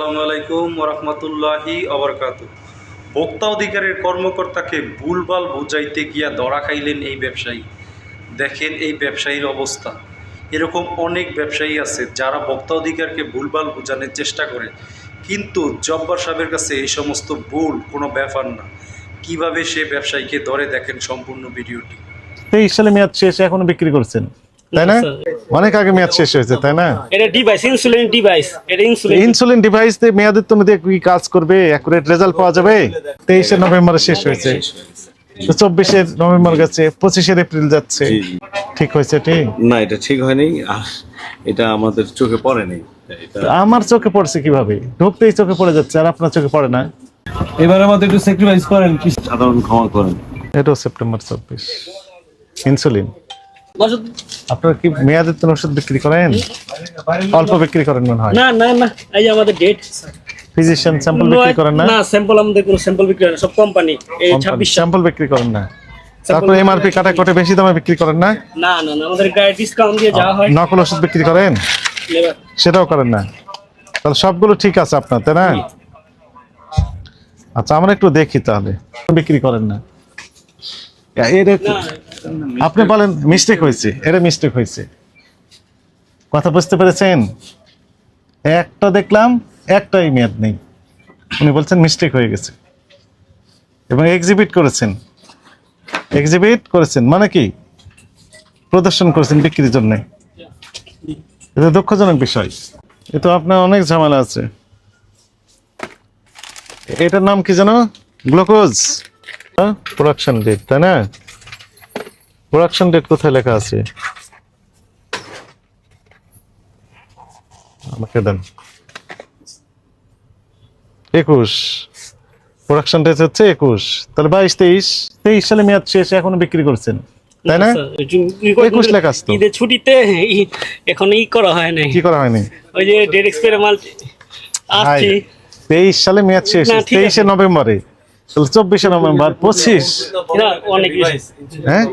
আসসালামু আলাইকুম রহমতুল্লাহি অবরকাত ভোক্তা অধিকারের কর্মকর্তাকে ভুলভাল বুঝাইতে গিয়া ধরা খাইলেন এই ব্যবসায়ী। দেখেন এই ব্যবসায়ীর অবস্থা। এরকম অনেক ব্যবসায়ী আছে যারা ভোক্তা অধিকারকে ভুলভাল বোঝানোর চেষ্টা করে। কিন্তু জব্বার সাহেবের কাছে এই সমস্ত ভুল কোনো ব্যাপার না। কীভাবে সে ব্যবসায়ীকে ধরে দেখেন সম্পূর্ণ ভিডিওটি। তেইশ সালে মেয়াদ শেষ এখনও বিক্রি করছেন। তাই না? অনেক আগে মেয়াদ শেষ হয়েছে তাই না? এটা ডিভাইস ইনসুলিন ডিভাইস এটা ইনসুলিন ইনসুলিন ডিভাইস দিয়ে মেয়াদের তো মধ্যে কি কাজ করবে? অ্যাকুরেট রেজাল্ট পাওয়া যাবে? তেইশে নভেম্বরে শেষ হয়েছে। তো চব্বিশে নভেম্বর গেছে পঁচিশের এপ্রিল যাচ্ছে। ঠিক হয়েছে ঠিক? না এটা ঠিক হয়নি। এটা আমাদের চোখে পড়ে নেই এটা আমার চোখে পড়ছে কীভাবে? ঢুকতেই চোখে পড়ে যাচ্ছে আর আপনার চোখে পড়ে না? এবারে আমাদের একটু স্যাক্রিফাইস করেন কি সাধারণ ক্ষমা করেন। এটাও সেপ্টেম্বর চব্বিশ। ইনসুলিন আপনারা কি মেয়াদের ওষুধ বিক্রি করেন? অল্প বিক্রি করেন মনে হয়। না না না এই আমাদের ডেট ফিজিশিয়ান স্যাম্পল বিক্রি করেন না? না স্যাম্পল আমাদের কোনো স্যাম্পল বিক্রি না সব কোম্পানি এই ছাব্বিশ স্যাম্পল বিক্রি করেন না। তারপরে এমআরপি কাটা কোটে বেশি দামে বিক্রি করেন না? না না না আমাদের গায়ে ডিসকাউন্ট দিয়ে যাওয়া হয়। নকল ওষুধ বিক্রি করেন? সেটাও করেন না। তাহলে সবগুলো ঠিক আছে আপনার তাই না? আচ্ছা আমরা একটু দেখি তাহলে। বিক্রি করেন না। আপনি বলেন মিস্টেক হয়েছে। এটা মিস্টেক হয়েছে। কথা বুঝতে পেরেছেন? একটা দেখলাম, একটাই মেয়াদ নেই। উনি বলছেন মিস্টেক হয়ে গেছে। এবং এক্সিবিট করেছেন। এক্সিবিট করেছেন মানে কি? প্রদর্শন করেছেন বিক্রির জন্য। এটা দুঃখজনক বিষয়। এ তো আপনার অনেক ঝামেলা আছে। এটার নাম কি জানো গ্লুকোজ। প্রোডাকশন ডেট তাই না? প্রোডাকশন ডেট কোথায় লেখা আছে? আমাকে দেন। একুশ। প্রোডাকশন ডেট হচ্ছে একুশ। তাহলে বাইশ তেইশ। তেইশ সালে মেয়াদ শেষ এখনও বিক্রি করছেন। তাই না? একুশ লেখা আছে তো। ঈদের ছুটিতে এখন ই করা হয় নাই। কি করা হয়নি ওই যে ডেট এক্সপায়ার মাল আসছে। তেইশ সালে মেয়াদ শেষ। তেইশে নভেম্বরে। চব্বিশে নভেম্বর পঁচিশ? হ্যাঁ?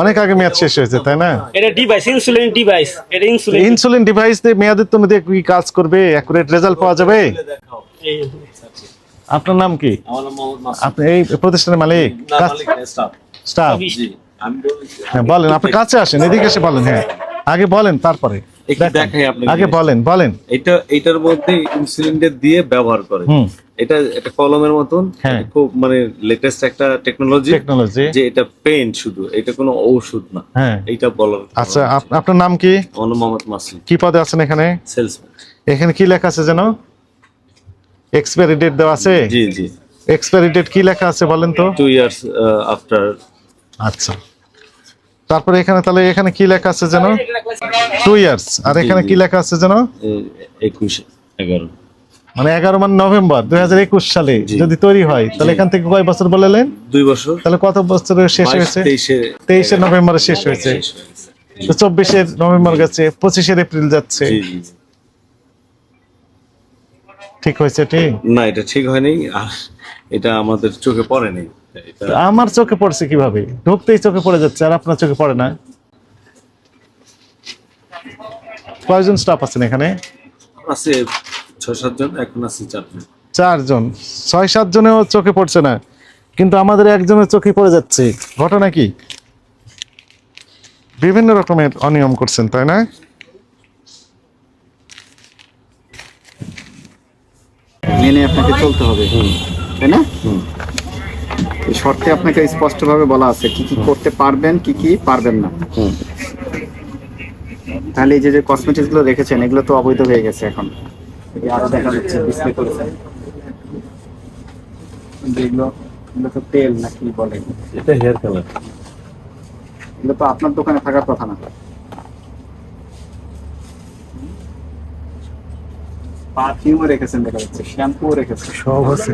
অনেক আগে মেয়াদ শেষ হয়েছে তাই না? এটা ডিভাইস ইনসুলিন ডিভাইস এটা ইনসুলিন ইনসুলিন ডিভাইস দিয়ে মেয়াদের তো মধ্যে কি কাজ করবে অ্যাকুরেট রেজাল্ট পাওয়া যাবে? আপনার নাম কি? আপনি এই প্রতিষ্ঠানের মালিক। স্টাফ হ্যাঁ বলেন আপনি কাছে আসেন এদিকে এসে বলেন হ্যাঁ। আগে বলেন তারপরে। দেখাই আগে বলেন বলেন। এটা এটার মধ্যে দিয়ে ব্যবহার করে এটা এটা কলমের মতন হ্যাঁ। খুব মানে লেটেস্ট একটা টেকনোলজি টেকনোলজি যে এটা পেন শুধু এটা কোনো ঔষধ না। হ্যাঁ। এইটা বলার আচ্ছা আপনার নাম কি? নাম মোহাম্মদ মাসুদ কি পদে আছেন এখানে? সেলসম্যান এখানে কি লেখা আছে যেন? এক্সপায়ারি ডেট দেওয়া আছে? জি জি। এক্সপায়ারি ডেট কি লেখা আছে বলেন তো? টু ইয়ার্স আফটার আচ্ছা। তারপরে এখানে তাহলে এখানে কি লেখা আছে যেন? টু ইয়ার্স আর এখানে কি লেখা আছে যেন? একুশ এগারো। মানে এগারো মানে নভেম্বর দুই হাজার একুশ সালে যদি তৈরি হয় তাহলে এখান থেকে কয় বছর বলেলেন দুই বছর। তাহলে কত বছরের শেষ হয়েছে? তেইশে নভেম্বরে শেষ হয়েছে। শেষ হয়েছে। তো চব্বিশের নভেম্বর গেছে পঁচিশের এপ্রিল যাচ্ছে। ঠিক হয়েছে ঠিক? না এটা ঠিক হয়নি। এটা আমাদের চোখে পড়ে নেই আমার চোখে পড়ছে কীভাবে? ঢুকতেই চোখে পড়ে যাচ্ছে আর আপনার চোখে পড়ে না। কয়জন স্টাফ আছেন এখানে? আছে ছয় সাতজন এখন আছে চারজন। চারজন। ছয় সাত জনেও চোখে পড়ছে না কিন্তু আমাদের একজনের চোখে পড়ে যাচ্ছে। ঘটনা কি? বিভিন্ন রকমের অনিয়ম করছেন তাই না? মেনে আপনাকে চলতে হবে তাই না? শর্তে আপনাকে স্পষ্টভাবে বলা আছে কি কি করতে পারবেন কি কি পারবেন না। তাহলে এই যে যে কসমেটিক্সগুলো রেখেছেন এগুলো তো অবৈধ হয়ে গেছে এখন। আরও দেখা যাচ্ছে ডিসপ্লে করেছেন। কিন্তু এগুলো এগুলো তো তেল না কি বলে? এটা হেয়ার কালার এগুলো তো আপনার দোকানে থাকার কথা না। পারফিউমও রেখেছেন দেখা যাচ্ছে শ্যাম্পুও রেখেছেন। সব আছে।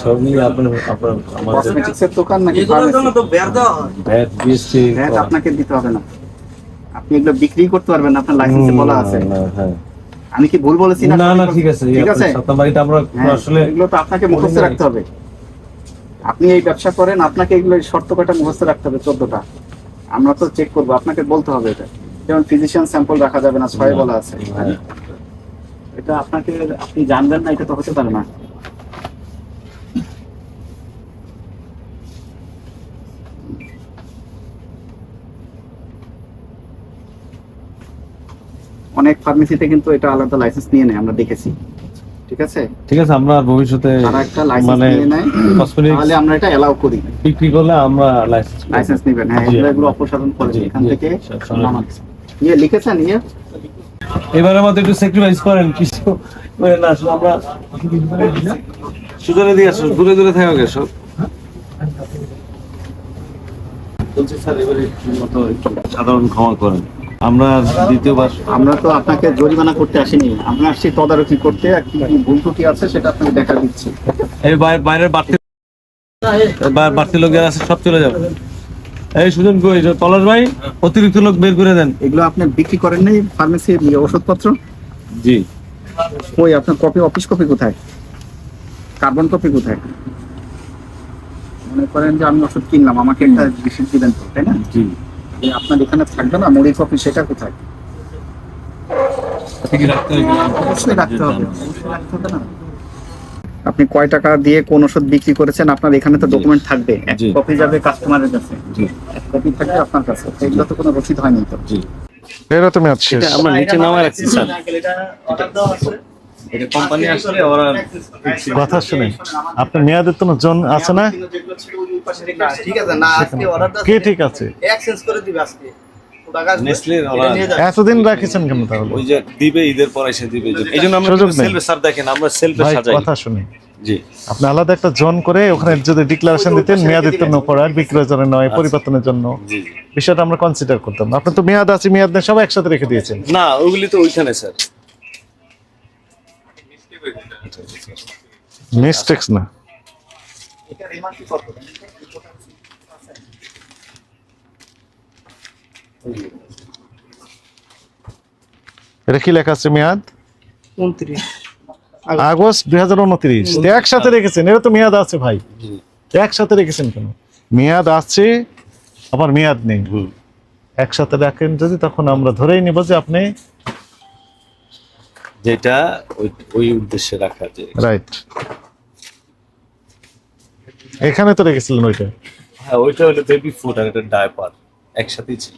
সব নিয়ে আপনার আপনার আমাদের কসমেটিক্স দোকান নাকি আপনাকে দিতে হবে না। আপনি এগুলো বিক্রি করতে পারবেন না আপনার লাইসেন্সে বলা আছে। হ্যাঁ। আমি কি ভুল বলেছি না? না ঠিক আছে ঠিক আছে? সাতটা বাড়িতে আমরা হ্যাঁ, আসলে এগুলো তো আপনাকে মুখস্থ রাখতে হবে। আপনি এই ব্যবসা করেন আপনাকে এগুলো শর্ত কয়টা মুখস্থ রাখতে হবে চোদ্দটা। আমরা তো চেক করব আপনাকে বলতে হবে এটা। যেমন ফিজিশিয়ান স্যাম্পল রাখা যাবে না ছয় বলা আছে। এটা আপনাকে আপনি জানবেন না এটা তো হতে পারে না। অনেক ফার্মেসিতে কিন্তু এটা আলাদা লাইসেন্স নিয়ে নেয় আমরা দেখেছি। ঠিক আছে? ঠিক আছে আমরা ভবিষ্যতে একটা লাইসেন্স মানে নিয়ে নেয় তাহলে আমরা এটা এলাও করি। বিক্রি করলে আমরা লাইসেন্স লাইসেন্স নেবেন হ্যাঁ। এগুলো অপসারণ করে এখান থেকে। ইয়ে লিখেছেন ইয়ে? এবারের মতো একটু স্যাক্রিফাইস করেন কিছু করে না আসলে আমরা সুতরাং দিয়ে আসো দূরে দূরে থাকো গেছো বলছি স্যার এবারে মতো একটু সাধারণ ক্ষমা করেন। আমরা দ্বিতীয়বার আমরা তো আপনাকে জরিমানা করতে আসিনি। আমরা আসছি তদারকি করতে আর কি কি ভুল ত্রুটি আছে সেটা আপনাকে দেখা দিচ্ছি। এই বাই- বাইরের বাড়তি বাড়তি লোক যারা আছে সব চলে যাবে। এই সুজন কই? যে পলাশ ভাই অতিরিক্ত লোক বের করে দেন। এগুলো আপনি বিক্রি করেন নাই ফার্মেসির ইয়ে ওষুধপত্র? জি। ওই আপনার কপি অফিস কপি কোথায়? কার্বন কপি কোথায়? মনে করেন যে আমি ওষুধ কিনলাম আমাকে একটা রিসিপ্ট দিবেন তো তাই না? জি। আপনার এখানে থাকবে না মুড়ি কপি সেটা কোথায়? অবশ্যই রাখতে হবে অবশ্যই রাখতে হবে। না। আপনি কয় টাকা দিয়ে কোন ওষুধ বিক্রি করেছেন আপনার এখানে তো ডকুমেন্ট থাকবে। এক কপি যাবে কাস্টমারের কাছে। এক কপি থাকবে আপনার কাছে। এগুলো তো কোনো রসিদ হয়নি তো। জি। এরা তো শেষ। আমরা নিচে নামায় রাখছি স্যার। এটা কোম্পানি আসলে ওরা কথা শুনে আপনার মেয়াদের তো জন আছে না? ঠিক আছে না আজকে অর্ডারটা কে ঠিক আছে? এক্সচেঞ্জ করে দিবে আজকে। টাকা আসবে, নেসলে এটা ওরা নিয়ে যাবে। এতদিন রাখিছেন কেন তাহলে? ওই যে দিবে ঈদের পর এসে দিবে এই জন্য আমরা সুযোগ সেলফে স্যার দেখেন আমরা সেলফে সাজাই। কথা শুনে। জি। আপনি আলাদা একটা জন করে ওখানে যদি ডিক্লারেশন দিতেন করার বিক্রয়ের জন্য নয় পরিবর্তনের জন্য। জি জি। বিষয়টা আমরা কনসিডার করতাম। আপনি তো মেয়াদ আছে মেয়াদ নেই সব একসাথে রেখে দিয়েছেন। না ওগুলি তো ওইখানে স্যার। মিস্টেক্স না। এটা কি লেখা আছে মেয়াদ? উনত্রিশ। আগস্ট দুই হাজার উনত্রিশ। একসাথে রেখেছেন এটা তো মেয়াদ আছে ভাই। একসাথে রেখেছেন কেন? মেয়াদ আছে আবার মেয়াদ নেই। একসাথে রাখেন যদি তখন আমরা ধরেই নিব যে আপনি যেটা ওই ওই উদ্দেশ্যে রাখা যে রাইট এখানে তো রেখেছিলেন ওইটা? হ্যাঁ ওইটা হলো বেবি ফুড আর একটা ডায়পার একসাথেই ছিল।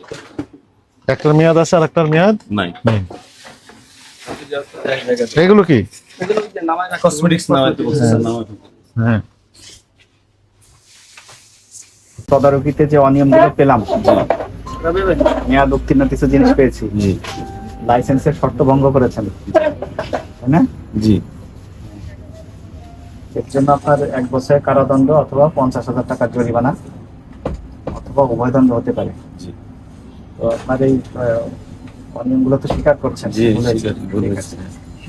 একটার মেয়াদ আছে আর একটার মেয়াদ? নাই। নেই। এগুলো কি? কসমেটিক্স নামাইতে বলছে স্যার নামাইতে হ্যাঁ। তদারকিতে যে অনিয়মগুলো পেলাম মেয়াদ উত্তীর্ণ কিছু জিনিস পেয়েছি। জি। লাইসেন্সের শর্ত ভঙ্গ করেছেন। তাই না? জি। এর জন্য আপনার এক বছরের কারাদণ্ড অথবা পঞ্চাশ হাজার টাকার জরিমানা অথবা উভয়দণ্ড হতে পারে। জি। তো আপনার এই অনিয়মগুলো তো স্বীকার করছেন।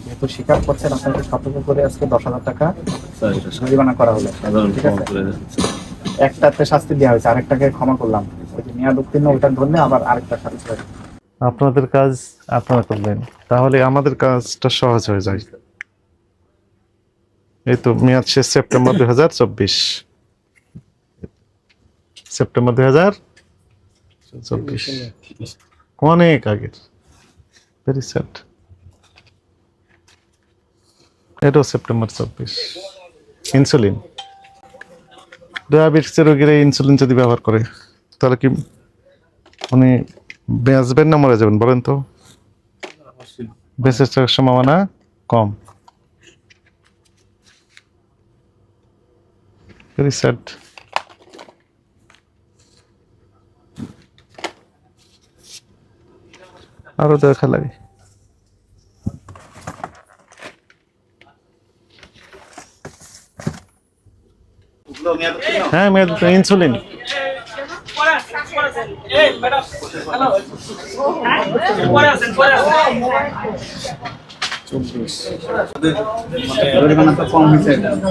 যেহেতু স্বীকার করছেন আপনাকে সতর্ক করে আজকে দশ হাজার টাকা জরিমানা করা হলো। ঠিক আছে। একটাতে শাস্তি দেওয়া হয়েছে আরেকটাকে ক্ষমা করলাম। ওই যে মেয়াদ উত্তীর্ণ ওইটা ধরলে আবার আরেকটা শাস্তি আপনাদের কাজ আপনারা করবেন তাহলে আমাদের কাজটা সহজ হয়ে যায়। এই তো মেয়াদ শেষ সেপ্টেম্বর দুই হাজার চব্বিশ। সেপ্টেম্বর দুই হাজার চব্বিশ। অনেক আগের। ভেরি স্যাড এটাও সেপ্টেম্বর চব্বিশ। ইনসুলিন। ডায়াবেটিসের রোগীরা ইনসুলিন যদি ব্যবহার করে তাহলে কি উনি বেঁচবেন না মরে যাবেন বলেন তো? বেঁচে থাকার সম্ভাবনা কম। স্যাড আরও দেখা লাগে হ্যাঁ মেয়াদ ইনসুলিন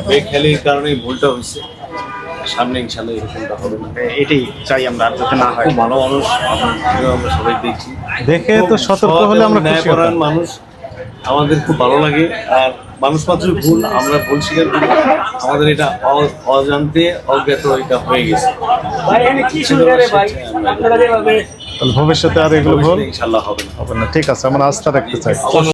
বেখেলির কারণে ভুলটা হয়েছে। সামনে ইনশাল্লাহ এরকমটা হবে না। এটাই চাই আমরা আর যাতে না হয়। খুব ভালো মানুষ আমরা সবাই দেখছি। দেখে তো সতর্ক হলে আমরা খুশি ন্যায়পরায়ণ মানুষ আমাদের খুব ভালো লাগে আর মানুষ মাত্র ভুল আমরা ভুল স্বীকার করি। আমাদের এটা অ- অজান্তে অজ্ঞাত এটা হয়ে গেছে। ভাই এখানে কি সুবিধা রে ভাই? আপনারা যেভাবে তাহলে ভবিষ্যতে আর এগুলো ভুল? ইনশাল্লাহ হবে না। হবে না ঠিক আছে আমরা আস্থা রাখতে চাই।